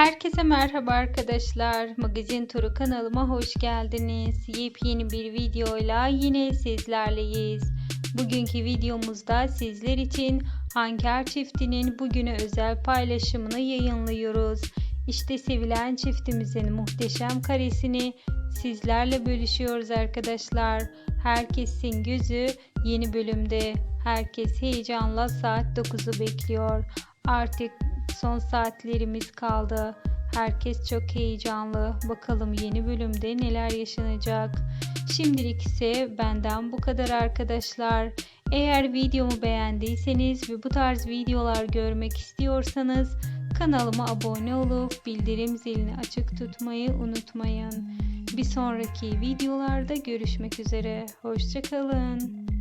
Herkese merhaba arkadaşlar. Magazin Turu kanalıma hoş geldiniz. Yepyeni bir videoyla yine sizlerleyiz. Bugünkü videomuzda sizler için Hanker çiftinin bugüne özel paylaşımını yayınlıyoruz. İşte sevilen çiftimizin muhteşem karesini sizlerle bölüşüyoruz arkadaşlar. Herkesin gözü yeni bölümde. Herkes heyecanla saat 9'u bekliyor. Artık son saatlerimiz kaldı. Herkes çok heyecanlı. Bakalım yeni bölümde neler yaşanacak. Şimdilik ise benden bu kadar arkadaşlar. Eğer videomu beğendiyseniz ve bu tarz videolar görmek istiyorsanız kanalıma abone olup bildirim zilini açık tutmayı unutmayın. Bir sonraki videolarda görüşmek üzere. Hoşçakalın.